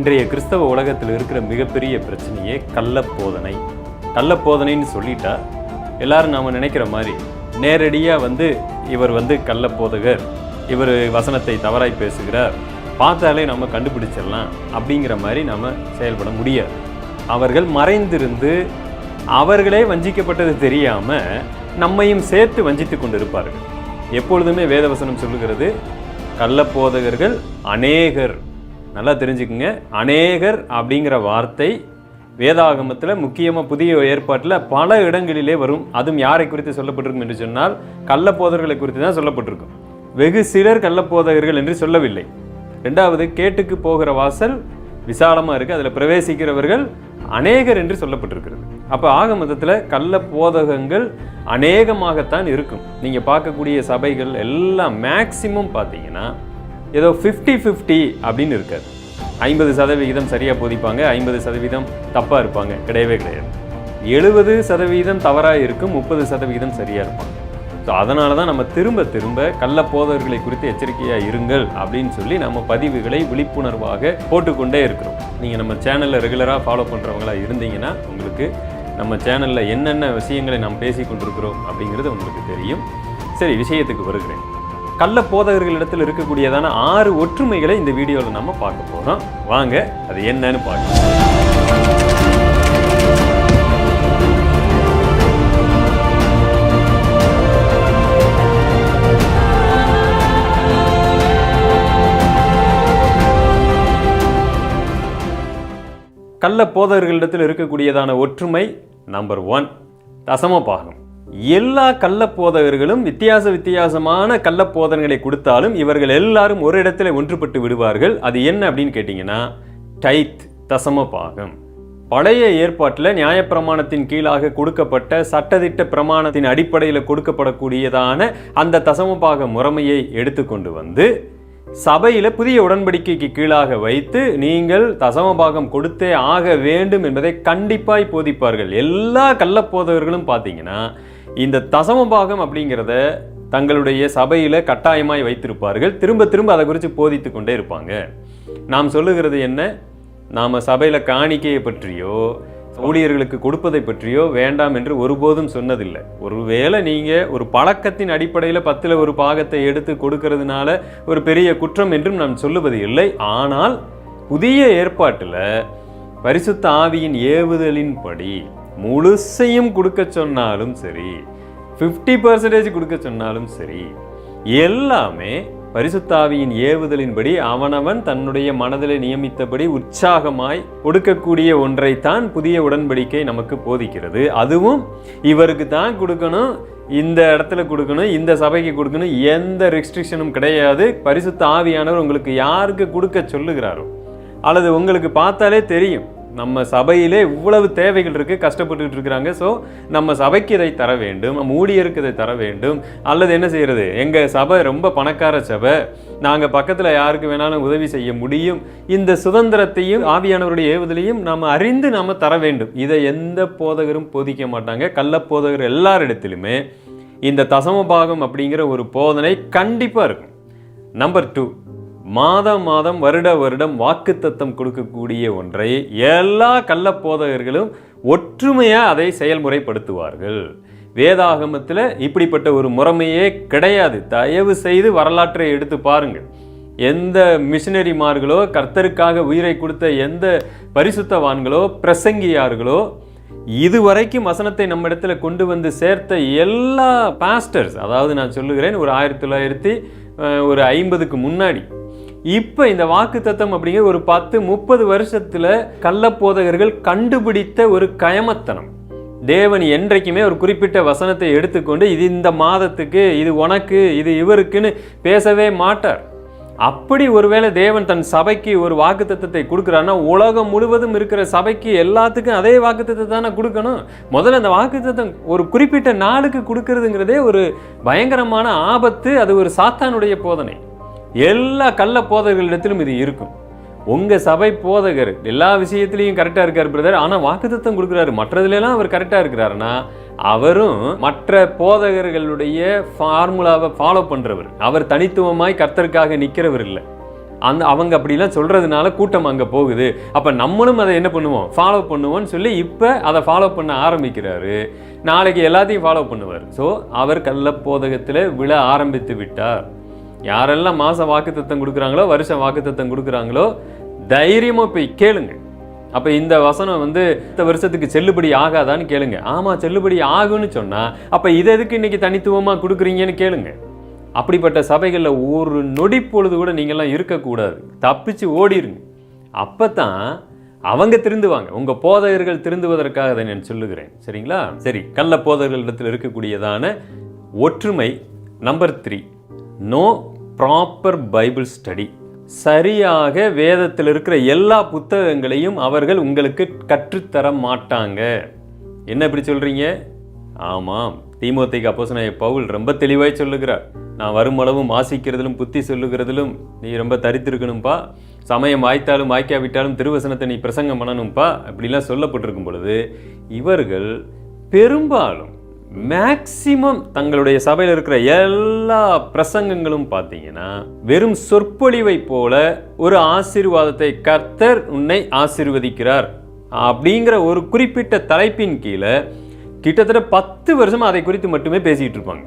இன்றைய கிறிஸ்தவ உலகத்தில் இருக்கிற மிகப்பெரிய பிரச்சனையே கள்ளப்போதனை. கள்ளப்போதனைன்னு சொல்லிட்டா எல்லாரும் நாம் நினைக்கிற மாதிரி நேரடியாக வந்து இவர் வந்து கள்ளப்போதகர் இவர் வசனத்தை தவறாய் பேசுகிறார் பார்த்தாலே நம்ம கண்டுபிடிச்சிடலாம் அப்படிங்கிற மாதிரி நம்ம செயல்பட முடியாது. அவர்கள் மறைந்திருந்து அவர்களே வஞ்சிக்கப்பட்டது தெரியாமல் நம்மையும் சேர்த்து வஞ்சித்து கொண்டிருப்பார்கள். எப்பொழுதுமே வேதவசனம் சொல்லுகிறது கள்ளப்போதகர்கள் அநேகர். நல்லா தெரிஞ்சுக்குங்க. அநேகர் அப்படிங்கிற வார்த்தை வேதாகமத்தில் முக்கியமாக புதிய ஏற்பாட்டில் பல இடங்களிலே வரும். அதுவும் யாரை குறித்து சொல்லப்பட்டிருக்கும் என்று சொன்னால் கள்ளப்போதர்களை குறித்து தான் சொல்லப்பட்டிருக்கும். வெகு சிலர் கள்ளப்போதகர்கள் என்று சொல்லவில்லை. ரெண்டாவது கேட்டுக்கு போகிற வாசல் விசாலமாக இருக்குது அதில் பிரவேசிக்கிறவர்கள் அநேகர் என்று சொல்லப்பட்டிருக்கிறது. அப்போ ஆக மதத்தில் கள்ள போதகங்கள் அநேகமாகத்தான் இருக்கும். நீங்கள் பார்க்கக்கூடிய சபைகள் எல்லாம் மேக்சிமம் பார்த்தீங்கன்னா ஏதோ ஃபிஃப்டி ஃபிஃப்டி அப்படின்னு இருக்காது. ஐம்பது சதவிகிதம் சரியாக போதிப்பாங்க ஐம்பது சதவீதம் தப்பாக இருப்பாங்க கிடையவே கிடையாது. எழுபது சதவீதம் தவறாக இருக்கும் முப்பது சதவீதம் சரியாக இருப்பாங்க. ஸோ அதனால தான் நம்ம திரும்ப திரும்ப கள்ள போதவர்களை குறித்து எச்சரிக்கையாக இருங்கள் அப்படின்னு சொல்லி நம்ம பதிவுகளை விழிப்புணர்வாக போட்டுக்கொண்டே இருக்கிறோம். நீங்கள் நம்ம சேனலில் ரெகுலராக ஃபாலோ பண்ணுறவங்களா இருந்தீங்கன்னா உங்களுக்கு நம்ம சேனலில் என்னென்ன விஷயங்களை நாம் பேசி கொண்டிருக்கிறோம் அப்படிங்கிறது உங்களுக்கு தெரியும். சரி விஷயத்துக்கு வருகிறேன். கள்ள போதகர்களிடத்தில் இருக்கக்கூடியதான ஆறு ஒற்றுமைகளை இந்த வீடியோவில் நம்ம பார்க்க போகிறோம் வாங்க அது என்னன்னு பார்க்கலாம். கள்ள போதகர்களிடத்தில் இருக்கக்கூடியதான ஒற்றுமை நம்பர் ஒன். தசம பாகம். எல்லா கள்ள போதகர்களும் வித்தியாச வித்தியாசமான கள்ளப்போதனைகளை கொடுத்தாலும் இவர்கள் எல்லாரும் ஒரு இடத்துல ஒன்றுபட்டு விடுவார்கள். அது என்ன அப்படின்னு கேட்டிங்கன்னா டைத் தசம பாகம் பழைய ஏற்பாட்டில் நியாயப்பிரமாணத்தின் கீழாக கொடுக்கப்பட்ட சட்டதிட்ட பிரமாணத்தின் அடிப்படையில் கொடுக்கப்படக்கூடியதான அந்த தசமபாக முறைமையை எடுத்துக்கொண்டு வந்து சபையில் புதிய உடன்படிக்கைக்கு கீழாக வைத்து நீங்கள் தசமபாகம் கொடுத்தே ஆக வேண்டும் என்பதை கண்டிப்பாய் போதிப்பார்கள். எல்லா கள்ளப்போதவர்களும் பார்த்தீங்கன்னா இந்த தசமபாகம் அப்படிங்கிறத தங்களுடைய சபையில கட்டாயமாய் வைத்திருப்பார்கள். திரும்ப திரும்ப அதை குறித்து போதித்து கொண்டே இருப்பாங்க. நாம் சொல்லுகிறது என்ன? நாம சபையில காணிக்கையை பற்றியோ ஊழியர்களுக்கு கொடுப்பதை பற்றியோ வேண்டாம் என்று ஒருபோதும் சொன்னதில்லை. ஒருவேளை நீங்க ஒரு பழக்கத்தின் அடிப்படையில் பத்துல ஒரு பாகத்தை எடுத்து கொடுக்கறதுனால ஒரு பெரிய குற்றம் என்றும் நாம் சொல்லுவது இல்லை. ஆனால் புதிய ஏற்பாட்டில் பரிசுத்த ஆவியின் ஏவுதலின்படி முழுசையும் கொடுக்க சொன்னாலும் சரி ஃபிஃப்டி பர்சன்டேஜ் கொடுக்க சொன்னாலும் சரி எல்லாமே பரிசுத்தாவியின் ஏவுதலின்படி அவனவன் தன்னுடைய மனதிலே நியமித்தபடி உற்சாகமாய் கொடுக்கக்கூடிய ஒன்றைத்தான் புதிய உடன்படிக்கை நமக்கு போதிக்கிறது. அதுவும் இவருக்கு தான் கொடுக்கணும் இந்த இடத்துல கொடுக்கணும் இந்த சபைக்கு கொடுக்கணும் எந்த ரெஸ்ட்ரிக்ஷனும் கிடையாது. பரிசுத்த ஆவியானவர் உங்களுக்கு யாருக்கு கொடுக்க சொல்லுகிறாரோ அல்லது உங்களுக்கு பார்த்தாலே தெரியும். நம்ம சபையிலே இவ்வளவு தேவைகள் இருக்குது கஷ்டப்பட்டுக்கிட்டு இருக்கிறாங்க. ஸோ நம்ம சபைக்கு இதை தர வேண்டும். நம்ம ஊழியருக்கு இதை தர வேண்டும். அல்லது என்ன செய்கிறது எங்கள் சபை ரொம்ப பணக்கார சபை. நாங்கள் பக்கத்தில் யாருக்கு வேணாலும் உதவி செய்ய முடியும். இந்த சுதந்திரத்தையும் ஆவியானவருடைய ஏவுதலையும் நாம் அறிந்து நாம் தர வேண்டும். இதை எந்த போதகரும் போதிக்க மாட்டாங்க. கள்ள போதகர் எல்லாரிடத்திலுமே இந்த தசமபாகம் அப்படிங்கிற ஒரு போதனை கண்டிப்பாக இருக்கும். நம்பர் டூ மாதம் மாதம் வருட வருடம் வாக்குத்தத்தம் கொடுக்கக்கூடிய ஒன்றை எல்லா கள்ளப்போதகர்களும் ஒற்றுமையாக அதை செயல்முறைப்படுத்துவார்கள். வேதாகமத்தில் இப்படிப்பட்ட ஒரு முறைமையே கிடையாது. தயவு செய்து வரலாற்றை எடுத்து பாருங்கள். எந்த மிஷினரிமார்களோ கர்த்தருக்காக உயிரை கொடுத்த எந்த பரிசுத்தவான்களோ பிரசங்கியார்களோ இதுவரைக்கும் வசனத்தை நம்ம இடத்துல கொண்டு வந்து சேர்த்த எல்லா பாஸ்டர்ஸ் அதாவது நான் சொல்லுகிறேன் ஒரு ஆயிரத்தி தொள்ளாயிரத்தி ஒரு ஐம்பதுக்கு முன்னாடி இப்போ இந்த வாக்கு தத்தம் அப்படிங்கிற ஒரு பத்து முப்பது வருஷத்துல கள்ளப்போதகர்கள் கண்டுபிடித்த ஒரு கயமத்தனம். தேவன் என்றைக்குமே ஒரு குறிப்பிட்ட வசனத்தை எடுத்துக்கொண்டு இது இந்த மாதத்துக்கு இது உனக்கு இது இவருக்குன்னு பேசவே மாட்டார். அப்படி ஒருவேளை தேவன் தன் சபைக்கு ஒரு வாக்குத்தத்தத்தை கொடுக்குறான்னா உலகம் முழுவதும் இருக்கிற சபைக்கு எல்லாத்துக்கும் அதே வாக்குத்தத்தை தானே கொடுக்கணும்? முதல்ல அந்த வாக்குத்தத்தம் ஒரு குறிப்பிட்ட நாளுக்கு கொடுக்கறதுங்கிறதே ஒரு பயங்கரமான ஆபத்து அது ஒரு சாத்தானுடைய போதனை. எல்லா கள்ள போதகர்களிடத்திலும் இது இருக்கும். உங்கள் சபை போதகர் எல்லா விஷயத்திலையும் கரெக்டாக இருக்கார் பிரதர் ஆனால் வாக்குத்தத்தம் கொடுக்குறாரு. மற்றதுலாம் அவர் கரெக்டாக இருக்கிறாருன்னா அவரும் மற்ற போதகர்களுடைய ஃபார்முலாவை ஃபாலோ பண்ணுறவர் அவர் தனித்துவமாய் கர்த்தருக்காக நிற்கிறவர் இல்லை. அந்த அவங்க அப்படிலாம் சொல்கிறதுனால கூட்டம் அங்கே போகுது. அப்போ நம்மளும் அதை என்ன பண்ணுவோம்? ஃபாலோ பண்ணுவோம்னு சொல்லி இப்போ அதை ஃபாலோ பண்ண ஆரம்பிக்கிறாரு. நாளைக்கு எல்லாத்தையும் ஃபாலோ பண்ணுவார். ஸோ அவர் கள்ள போதகத்தில் விழ ஆரம்பித்து விட்டார். யாரெல்லாம் மாச வாக்குத்தத்தம் கொடுக்குறாங்களோ வருஷ வாக்குத்தத்தம் கொடுக்குறாங்களோ தைரியமாக போய் கேளுங்க. அப்போ இந்த வசனம் வந்து இந்த வருஷத்துக்கு செல்லுபடி ஆகாதான்னு கேளுங்க. ஆமாம் செல்லுபடி ஆகும்னு சொன்னால் அப்போ இதை எதுக்கு இன்னைக்கு தனித்துவமாக கொடுக்குறீங்கன்னு கேளுங்க. அப்படிப்பட்ட சபைகளில் ஒரு நொடி பொழுது கூட நீங்கள்லாம் இருக்கக்கூடாது. தப்பிச்சு ஓடிருங்க. அப்போ தான் அவங்க திருந்துவாங்க. உங்கள் போதகர்கள் திருந்துவதற்காக அதை நான் சொல்லுகிறேன். சரிங்களா? சரி கள்ள போதகர்களிடத்தில் இருக்கக்கூடியதான ஒற்றுமை number three. No proper Bible study சரியாக வேதத்தில் இருக்கிற எல்லா புத்தகங்களையும் அவர்கள் உங்களுக்கு கற்றுத்தர மாட்டாங்க. என்ன இப்படி சொல்கிறீங்க ஆமாம். தீமோத்தைக்கு அப்போசனாய பவுல் ரொம்ப தெளிவாய் சொல்லுகிறார். நான் வருமளவும் வாசிக்கிறதிலும் புத்தி சொல்லுகிறதிலும் நீ ரொம்ப தரித்திருக்கணும்ப்பா சமயம் வாய்த்தாலும் வாய்க்காவிட்டாலும் திருவசனத்தை நீ பிரசங்கம் பண்ணணும்ப்பா அப்படிலாம் சொல்லப்பட்டிருக்கும் பொழுது இவர்கள் பெரும்பாலும் மேக்சிமம் தங்களுடைய சபையில் இருக்கிற எல்லா பிரசங்கங்களும் பார்த்தீங்கன்னா வெறும் சொற்பொழிவை போல ஒரு ஆசீர்வாதத்தை கர்த்தர் உன்னை ஆசீர்வதிக்கிறார். அப்படிங்கிற ஒரு குறிப்பிட்ட தலைப்பின் கீழே கிட்டத்தட்ட பத்து வருஷம் அதை குறித்து மட்டுமே பேசிட்டு இருப்பாங்க.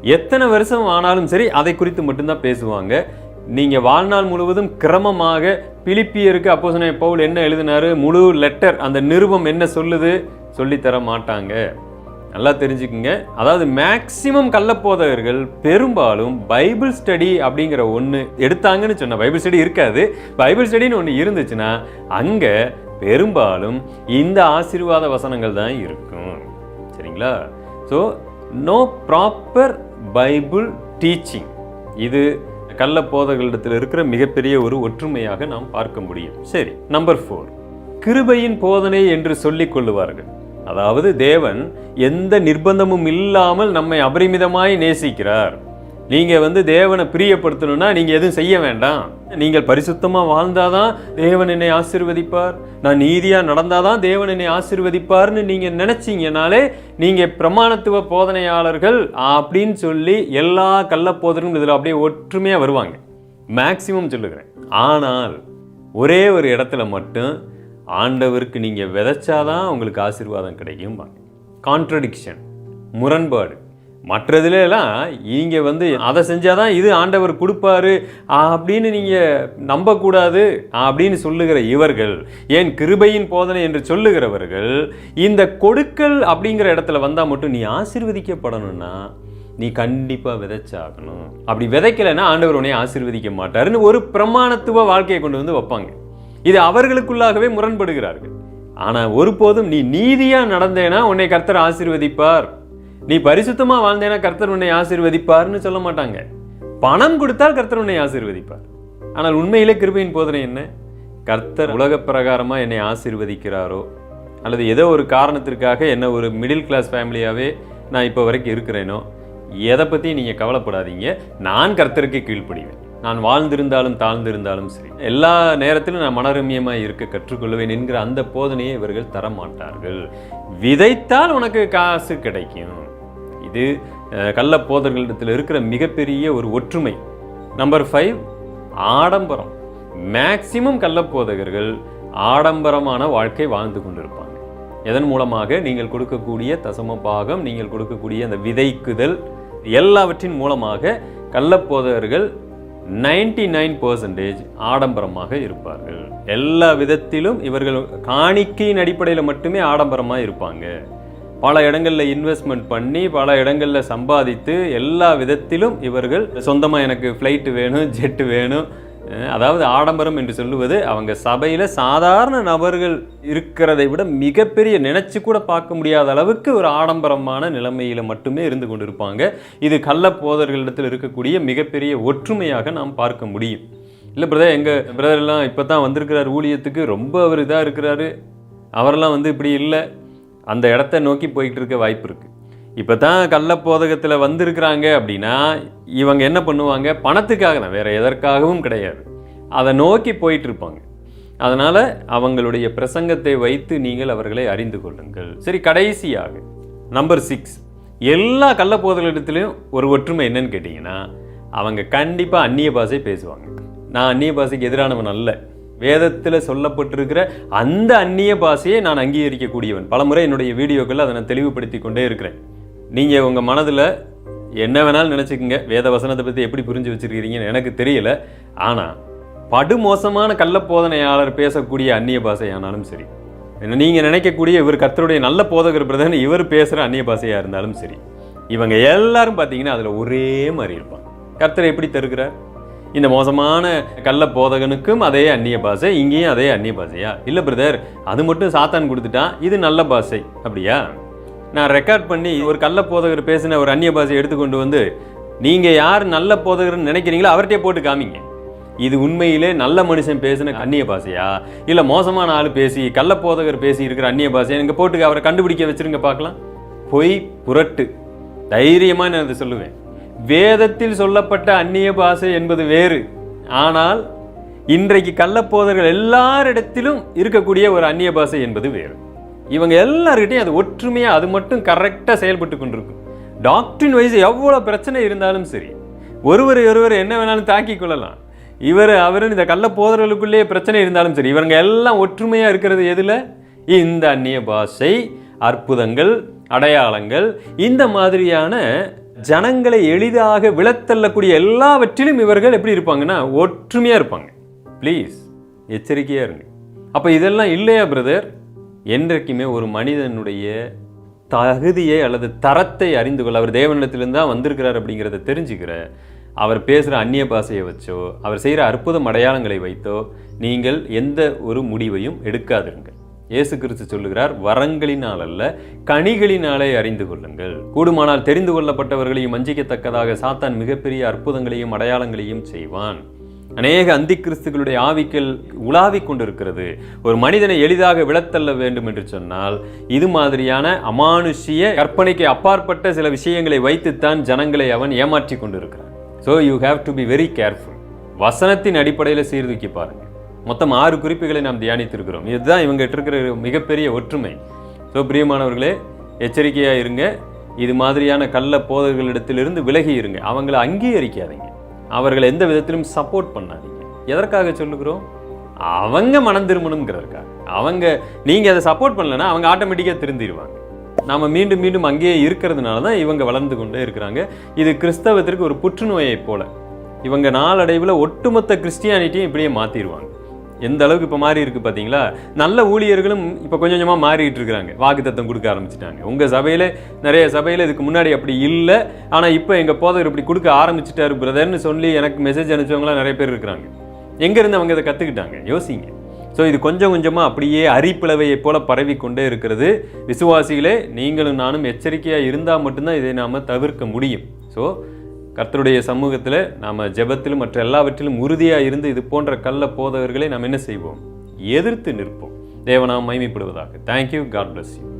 எத்தனை வருஷம் ஆனாலும் சரி அதை குறித்து மட்டும்தான் பேசுவாங்க. நீங்கள் வாழ்நாள் முழுவதும் கிரமமாக பிலிப்பியருக்கு அப்போ பவுல் என்ன எழுதினாரு? முழு லெட்டர் அந்த நிருபம் என்ன சொல்லுது? சொல்லித்தர மாட்டாங்க. நல்லா தெரிஞ்சுக்குங்க. அதாவது மேக்சிமம் கள்ளப்போதகர்கள் பெரும்பாலும் பைபிள் ஸ்டடி அப்படிங்கிற ஒன்று எடுத்தாங்கன்னு சொன்ன பைபிள் ஸ்டடி இருக்காது. பைபிள் ஸ்டடின்னு ஒன்று இருந்துச்சுன்னா அங்கே பெரும்பாலும் இந்த ஆசீர்வாத வசனங்கள் தான் இருக்கும். சரிங்களா? So no proper Bible teaching இது கள்ள போதகளிடத்தில் இருக்கிற மிகப்பெரிய ஒரு ஒற்றுமையாக நாம் பார்க்க முடியும். சரி நம்பர் ஃபோர் கிருபையின் போதனை என்று சொல்லிக் கொள்ளுவார்கள். அதாவது தேவன் எந்த நிர்பந்தமும் இல்லாமல் நம்மை அபரிமிதமாய் நேசிக்கிறார். நீங்கள் வந்து தேவனை பிரியப்படுத்தணும்னா நீங்கள் எதுவும் செய்ய வேண்டாம். நீங்கள் பரிசுத்தமாக வாழ்ந்தாதான் தேவன் என்னை ஆசிர்வதிப்பார். நான் நீதியாக நடந்தாதான் தேவன் என்னை ஆசிர்வதிப்பார்னு நீங்கள் நினச்சிங்கனாலே நீங்கள் பிரமாணத்துவ போதனையாளர்கள் அப்படின்னு சொல்லி எல்லா கள்ளப்போதரும் இதில் அப்படியே ஒற்றுமையாக வருவாங்க. மேக்சிமம் சொல்லுகிறேன். ஆனால் ஒரே ஒரு இடத்துல மட்டும் ஆண்டவருக்கு நீங்கள் விதைச்சாதான் உங்களுக்கு ஆசீர்வாதம் கிடைக்கும் கான்ட்ரடிக்ஷன் முரண்பாடு. மற்றதுலாம் நீங்கள் வந்து அதை செஞ்சாதான் இது ஆண்டவர் கொடுப்பாரு. அப்படின்னு நீங்கள் நம்பக்கூடாது அப்படின்னு சொல்லுகிற இவர்கள் ஏன் கிருபையின் போதனை என்று சொல்லுகிறவர்கள் இந்த கொடுக்கல் அப்படிங்கிற இடத்துல வந்தால் மட்டும் நீ ஆசிர்வதிக்கப்படணும்னா நீ கண்டிப்பாக விதைச்சாகணும். அப்படி விதைக்கலைன்னா ஆண்டவர் உன்னை ஆசிர்வதிக்க மாட்டாருன்னு ஒரு பிரமாணத்துவ வாழ்க்கையை கொண்டு வந்து வைப்பாங்க. இது அவர்களுக்குள்ளாகவே முரண்படுகிறார்கள். ஆனால் ஒருபோதும் நீ நீதியாக நடந்தேனா உன்னை கர்த்தர் ஆசிர்வதிப்பார். நீ பரிசுத்தமாக வாழ்ந்தேனா கர்த்தர் உன்னை ஆசிர்வதிப்பார்னு சொல்ல மாட்டாங்க. பணம் கொடுத்தால் கர்த்தர் உன்னை ஆசீர்வதிப்பார். ஆனால் உண்மையிலே கிருபையின் போதனை என்ன? கர்த்தர் உலக பிரகாரமாக என்னை ஆசிர்வதிக்கிறாரோ அல்லது ஏதோ ஒரு காரணத்திற்காக என்ன ஒரு மிடில் கிளாஸ் ஃபேமிலியாகவே நான் இப்போ வரைக்கும் இருக்கிறேனோ எதை பற்றி நீங்கள் கவலைப்படாதீங்க. நான் கர்த்தருக்கு கீழ்ப்படிவேன். நான் வாழ்ந்திருந்தாலும் தாழ்ந்திருந்தாலும் சரி. எல்லா நேரத்திலும் நான் மனரம்யமாக இருக்க கற்றுக்கொள்வேன் என்கிற அந்த போதனையை இவர்கள் தர மாட்டார்கள் விதைத்தால் உனக்கு காசு கிடைக்கும். இது கள்ள போதர்களிடத்தில் இருக்கிற மிகப்பெரிய ஒரு ஒற்றுமை. நம்பர் ஃபைவ் ஆடம்பரம். மேக்சிமம் கள்ளப்போதகர்கள் ஆடம்பரமான வாழ்க்கை வாழ்ந்து கொண்டிருப்பாங்க. எதன் மூலமாக? நீங்கள் கொடுக்கக்கூடிய தசம பாகம் நீங்கள் கொடுக்கக்கூடிய அந்த விதைக்குதல் எல்லாவற்றின் மூலமாக கள்ளப்போதகர்கள் 99% நைன் பர்சன்டேஜ் ஆடம்பரமாக இருப்பார்கள். எல்லா விதத்திலும் இவர்கள் காணிக்கையின் அடிப்படையில் மட்டுமே ஆடம்பரமாக இருப்பாங்க. பல இடங்களில் இன்வெஸ்ட்மெண்ட் பண்ணி பல இடங்களில் சம்பாதித்து எல்லா விதத்திலும் இவர்கள் சொந்தமாக எனக்கு ஃப்ளைட்டு வேணும் ஜெட்டு வேணும் அதாவது ஆடம்பரம் என்று சொல்லுவது அவங்க சபையில் சாதாரண நபர்கள் இருக்கிறதை விட மிகப்பெரிய நினச்சி கூட பார்க்க முடியாத அளவுக்கு ஒரு ஆடம்பரமான நிலைமையில் மட்டுமே இருந்து கொண்டிருப்பாங்க. இது கள்ள போதர்களிடத்தில் இருக்கக்கூடிய மிகப்பெரிய ஒற்றுமையாக நாம் பார்க்க முடியும். இல்லை பிரதர் எங்கள் பிரதர்லாம் இப்போ தான் வந்திருக்கிறார் ஊழியத்துக்கு ரொம்ப அவர் இதாக இருக்கிறாரு. அவரெல்லாம் வந்து இப்படி இல்லை. அந்த இடத்த நோக்கி போய்கிட்டு இருக்க வாய்ப்பு இருக்குது இப்போ தான் கள்ள போதகத்தில் வந்திருக்கிறாங்க அப்படின்னா இவங்க என்ன பண்ணுவாங்க? பணத்துக்காக தான் வேறு எதற்காகவும் கிடையாது. அதை நோக்கி போயிட்டுருப்பாங்க. அதனால் அவங்களுடைய பிரசங்கத்தை வைத்து நீங்கள் அவர்களை அறிந்து கொள்ளுங்கள். சரி கடைசியாக நம்பர் சிக்ஸ் எல்லா கள்ள ஒரு ஒற்றுமை என்னன்னு கேட்டிங்கன்னா அவங்க கண்டிப்பாக அந்நிய பாஷை பேசுவாங்க. நான் அந்நிய பாஷைக்கு எதிரானவன் அல்ல. வேதத்தில் சொல்லப்பட்டிருக்கிற அந்த அந்நிய பாஷையை நான் அங்கீகரிக்கக்கூடியவன். பலமுறை என்னுடைய வீடியோக்களில் அதை நான் தெளிவுபடுத்தி கொண்டே இருக்கிறேன். நீங்கள் உங்கள் மனதில் என்ன வேணாலும் நினச்சிக்கோங்க. வேத வசனத்தை பற்றி எப்படி புரிஞ்சு வச்சுருக்கிறீங்கன்னு எனக்கு தெரியல. ஆனால் படுமோசமான கள்ளப்போதனையாளர் பேசக்கூடிய அந்நிய பாஷையானாலும் சரி நீங்கள் நினைக்கக்கூடிய இவர் கர்த்தருடைய நல்ல போதகர் பிரதன் இவர் பேசுகிற அந்நிய பாஷையாக இருந்தாலும் சரி இவங்க எல்லாரும் பார்த்தீங்கன்னா அதில் ஒரே மாதிரி இருப்பாங்க. கர்த்தரை எப்படி தருகிறார்? இந்த மோசமான கள்ள போதகனுக்கும் அதே அந்நிய பாஷை இங்கேயும் அதே அந்நிய பாஷையா? இல்லை பிரதர் அது மட்டும் சாத்தான் கொடுத்துட்டான் இது நல்ல பாஷை அப்படியா? நான் ரெக்கார்ட் பண்ணி ஒரு கள்ள போதகர் பேசின ஒரு அந்நிய பாஷையை எடுத்துக்கொண்டு வந்து நீங்கள் யார் நல்ல போதகர்னு நினைக்கிறீங்களோ அவர்கிட்டயே போட்டு காமிங்க. இது உண்மையிலே நல்ல மனுஷன் பேசின அந்நிய பாஷையா? இல்லை மோசமான ஆள் பேசி கள்ள போதகர் பேசி இருக்கிற அந்நிய பாஷையா? நீங்கள் போட்டு அவரை கண்டுபிடிக்க வச்சுருங்க பார்க்கலாம். பொய் புரட்டு. தைரியமாக நான் இதை சொல்லுவேன். வேதத்தில் சொல்லப்பட்ட அந்நிய பாஷை என்பது வேறு. ஆனால் இன்றைக்கு கள்ளப்போதர்கள் எல்லாரிடத்திலும் இருக்கக்கூடிய ஒரு அந்நிய பாஷை என்பது வேறு. இவங்க எல்லாருக்கிட்டையும் அது ஒற்றுமையாக அது மட்டும் கரெக்டாக செயல்பட்டு கொண்டிருக்கும். டாக்டரின் வைஸ் எவ்வளோ பிரச்சனை இருந்தாலும் சரி ஒருவர் ஒருவர் என்ன வேணாலும் தாக்கிக் கொள்ளலாம். இவர் அவருன்னு இந்த கள்ளப்போதர்களுக்குள்ளேயே பிரச்சனை இருந்தாலும் சரி இவங்க எல்லாம் ஒற்றுமையாக இருக்கிறது எதில்? இந்த அந்நிய பாஷை அற்புதங்கள் அடையாளங்கள் இந்த மாதிரியான ஜனங்களை எளிதாக விழத்தள்ளக்கூடிய எல்லாவற்றிலும் இவர்கள் எப்படி இருப்பாங்கன்னா ஒற்றுமையாக இருப்பாங்க. ப்ளீஸ் எச்சரிக்கையாக இருங்க. அப்போ இதெல்லாம் இல்லையா பிரதர் என்றைக்குமே ஒரு மனிதனுடைய தகுதியை அல்லது தரத்தை அறிந்து கொள்ள அவர் தேவனிடத்திலிருந்து தான் வந்திருக்கிறார் அப்படிங்கிறத தெரிஞ்சுக்கிற அவர் பேசுகிற அந்நிய பாஷையை வச்சோ அவர் செய்கிற அற்புதம் அடையாளங்களை வைத்தோ நீங்கள் எந்த ஒரு முடிவையும் எடுக்காதிருங்கள். இயேசு கிறிஸ்து சொல்லுகிறார் வரங்களினால் அல்ல கனிகளினாலே அறிந்து கொள்ளுங்கள். கூடுமானால் தெரிந்து கொள்ளப்பட்டவர்களையும் வஞ்சிக்கத்தக்கதாக சாத்தான் மிகப்பெரிய அற்புதங்களையும் அடையாளங்களையும் செய்வான். அநேக அந்தி கிறிஸ்துகளுடைய ஆவிக்கள் உலாவிக் கொண்டிருக்கிறது. ஒரு மனிதனை எளிதாக விழத்தள்ள வேண்டும் என்று சொன்னால் இது மாதிரியான அமானுஷ்ய கற்பனைக்கு அப்பாற்பட்ட சில விஷயங்களை வைத்துத்தான் ஜனங்களை அவன் ஏமாற்றி கொண்டிருக்கிறான். So you have to be very careful வசனத்தின் அடிப்படையில் சீர்தூக்கி பாருங்கள் மொத்தம் ஆறு குறிப்புகளை நாம் தியானித்திருக்கிறோம். இதுதான் இவங்ககிட்ட இருக்கிற மிகப்பெரிய ஒற்றுமை. ஸோ பிரியமானவர்களே எச்சரிக்கையாக இருங்க. இது மாதிரியான கள்ள போதர்களிடத்திலிருந்து விலகி இருங்க. அவங்கள அங்கீகரிக்காதீங்க. அவர்களை எந்த விதத்திலும் சப்போர்ட் பண்ணாதீங்க. எதற்காக சொல்லுகிறோம்? அவங்க மனம் திரும்பணுங்கிறதுக்காக. அவங்க நீங்கள் அதை சப்போர்ட் பண்ணலன்னா அவங்க ஆட்டோமேட்டிக்காக திருந்திடுவாங்க. நாம மீண்டும் மீண்டும் அங்கேயே இருக்கிறதுனால தான் இவங்க வளர்ந்து கொண்டே இருக்கிறாங்க. இது கிறிஸ்தவத்திற்கு ஒரு புற்றுநோயை போல. இவங்க நாளடைவில் ஒட்டுமொத்த கிறிஸ்டியானிட்டியும் இப்படியே மாற்றிடுவாங்க எந்த அளவுக்கு இப்போ மாறி இருக்கு பார்த்தீங்களா நல்ல ஊழியர்களும் இப்போ கொஞ்சம் கொஞ்சமாக மாறிட்டு இருக்கிறாங்க. வாக்குத்தத்தம் கொடுக்க ஆரம்பிச்சிட்டாங்க. உங்கள் சபையில் நிறைய சபையில் இதுக்கு முன்னாடி அப்படி இல்லை. ஆனால் இப்போ எங்கள் போதகர் இப்படி கொடுக்க ஆரம்பிச்சிட்டாரு பிரதர்னு சொல்லி எனக்கு மெசேஜ் அனுப்பிச்சவங்களாம் நிறைய பேர் இருக்கிறாங்க. எங்கேருந்து அவங்க இதை கற்றுக்கிட்டாங்க யோசிங்க. ஸோ இது கொஞ்சம் கொஞ்சமாக அப்படியே அரிப்பிளவையை போல பரவி கொண்டே இருக்கிறது. விசுவாசிகளே நீங்களும் நானும் எச்சரிக்கையாக இருந்தால் மட்டும்தான் இதை நாம் தவிர்க்க முடியும். ஸோ கர்த்தருடைய சமூகத்தில் நாம் ஜெபத்திலும் மற்ற எல்லாவற்றிலும் உறுதியாக இருந்து இது போன்ற கள்ள போதவர்களை நாம் என்ன செய்வோம்? எதிர்த்து நிற்போம். தேவனாம் மைமைப்படுவதாக thank you God bless you